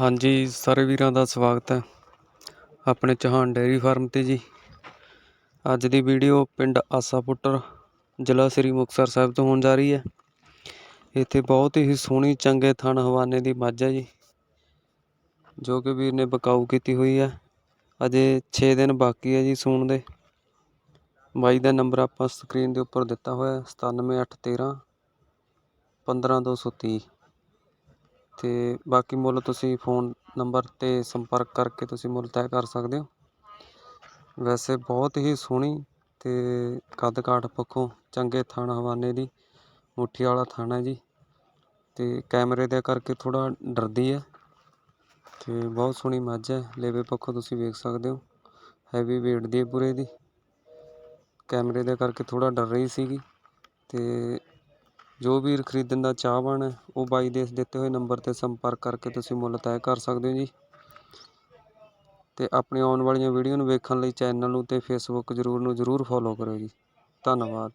ਹਾਂਜੀ, ਸਾਰੇ ਵੀਰਾਂ ਦਾ ਸਵਾਗਤ ਹੈ ਆਪਣੇ ਚੌਹਾਨ ਡੇਅਰੀ ਫਾਰਮ ਤੇ ਜੀ। ਅੱਜ ਦੀ ਵੀਡੀਓ ਪਿੰਡ ਆਸਾਪੁੱਟਰ, ਜ਼ਿਲ੍ਹਾ ਸ੍ਰੀ ਮੁਕਤਸਰ ਸਾਹਿਬ ਤੋਂ ਹੋਣ ਜਾ ਰਹੀ ਹੈ। ਇੱਥੇ ਬਹੁਤ ਹੀ ਸੋਹਣੀ ਚੰਗੇ ਥਣ ਹਵਾਨੇ ਦੀ ਮੱਝ ਹੈ ਜੀ, ਜੋ ਕਿ ਵੀਰ ਨੇ ਬਕਾਊ ਕੀਤੀ ਹੋਈ ਹੈ। ਅਜੇ 6 ਦਿਨ ਬਾਕੀ ਹੈ ਜੀ ਸੂਣ ਦੇ। ਬਾਈ ਦਾ ਨੰਬਰ ਆਪਾਂ ਸਕਰੀਨ ਦੇ ਉੱਪਰ ਦਿੱਤਾ ਹੋਇਆ ਹੈ 97813 15230 ਅਤੇ ਬਾਕੀ ਮੁੱਲ ਤੁਸੀਂ ਫੋਨ ਨੰਬਰ ਤੇ ਸੰਪਰਕ ਕਰਕੇ ਤੁਸੀਂ ਮੁੱਲ ਤੈਅ ਕਰ ਸਕਦੇ ਹੋ। ਵੈਸੇ ਬਹੁਤ ਹੀ ਸੋਹਣੀ ਅਤੇ ਕੱਦ ਕਾਠ ਪੱਖੋਂ ਚੰਗੇ ਥਣ ਹਵਾਨੇ ਦੀ ਮੁੱਠੀ ਵਾਲਾ ਥਣ ਹੈ ਜੀ ਅਤੇ ਕੈਮਰੇ ਦੇ ਕਰਕੇ ਥੋੜ੍ਹਾ ਡਰਦੀ ਹੈ ਅਤੇ ਬਹੁਤ ਸੋਹਣੀ ਮੱਝ ਹੈ, ਲੇਵੇ ਪੱਖੋਂ ਤੁਸੀਂ ਵੇਖ ਸਕਦੇ ਹੋ ਹੈਵੀ ਵੇਟ ਦੀ ਹੈ ਪੂਰੇ ਦੀ। ਕੈਮਰੇ ਦੇ ਕਰਕੇ ਥੋੜ੍ਹਾ ਡਰ ਰਹੀ ਸੀਗੀ ਅਤੇ ਜੋ ਵੀਰ ਖਰੀਦਣ ਦਾ ਚਾਹਵਾਨ ਹੈ, ਉਹ ਬਾਈ ਦੇ ਦਿੱਤੇ ਹੋਏ ਨੰਬਰ ਤੇ ਸੰਪਰਕ ਕਰਕੇ ਤੁਸੀਂ ਮੁੱਲ ਤੈਅ ਕਰ ਸਕਦੇ ਹੋ ਜੀ। ਤੇ ਆਪਣੀ ਆਉਣ ਵਾਲੀਆਂ ਵੀਡੀਓ ਨੂੰ ਵੇਖਣ ਲਈ ਚੈਨਲ ਨੂੰ ਤੇ ਫੇਸਬੁੱਕ ਜਰੂਰ ਨੂੰ ਜਰੂਰ ਫੋਲੋ ਕਰਿਓ ਜੀ। ਧੰਨਵਾਦ।